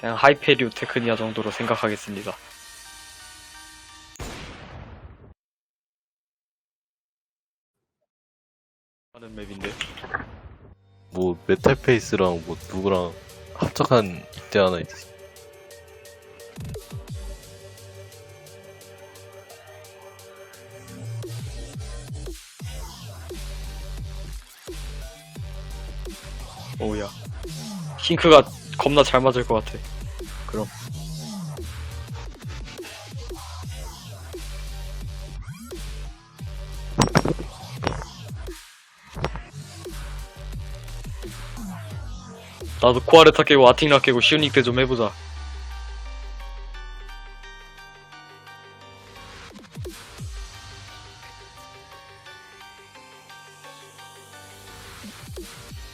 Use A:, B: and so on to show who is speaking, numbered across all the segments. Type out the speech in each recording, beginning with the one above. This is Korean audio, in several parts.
A: 그냥 하이페리오 테크니아 정도로 생각하겠습니다. 하는 맵인데
B: 뭐 메탈페이스랑 뭐 누구랑 합작한 때 하나 있어.
A: 오우야 싱크가 겁나 잘 맞을 것 같아. 그럼 나도 코아르타 깨고 아팅라 깨고 시오닉 때 좀 해보자.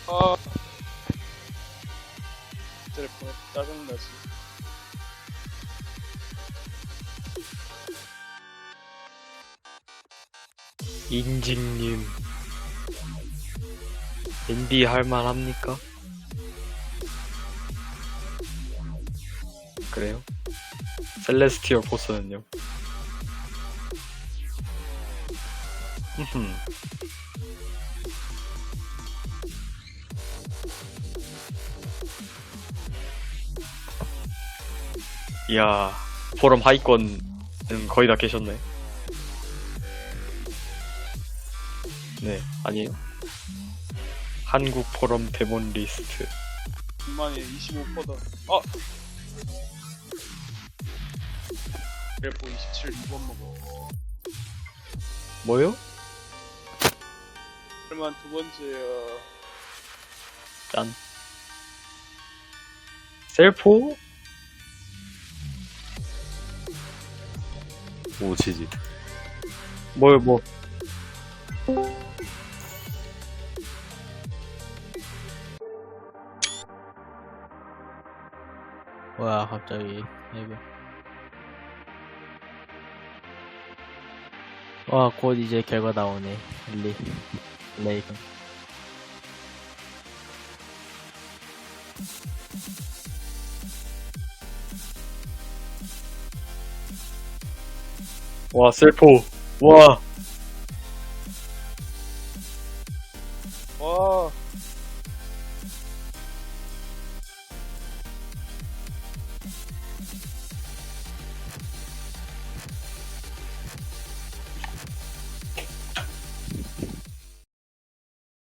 C: 아. 텔레폰 짜증나지.
A: 인직님 인디 할만합니까? 그래요? 셀레스티얼 포스는요? 흠흠 이야 포럼 하위권은 거의 다 계셨네 네, 아니에요. 한국 포럼 데몬 리스트.
C: 만에 25%다. 아! 그래프 27 2번 먹어.
A: 뭐요?
C: 그러면 두 번째야.
A: 짠. 셀포?
B: 오치지.
A: 뭘, 뭐.
D: 뭐야 갑자기. 이거 와 곧 이제 결과 나오네. 리. 레이건
A: 와, 셀포. 와,
C: 와,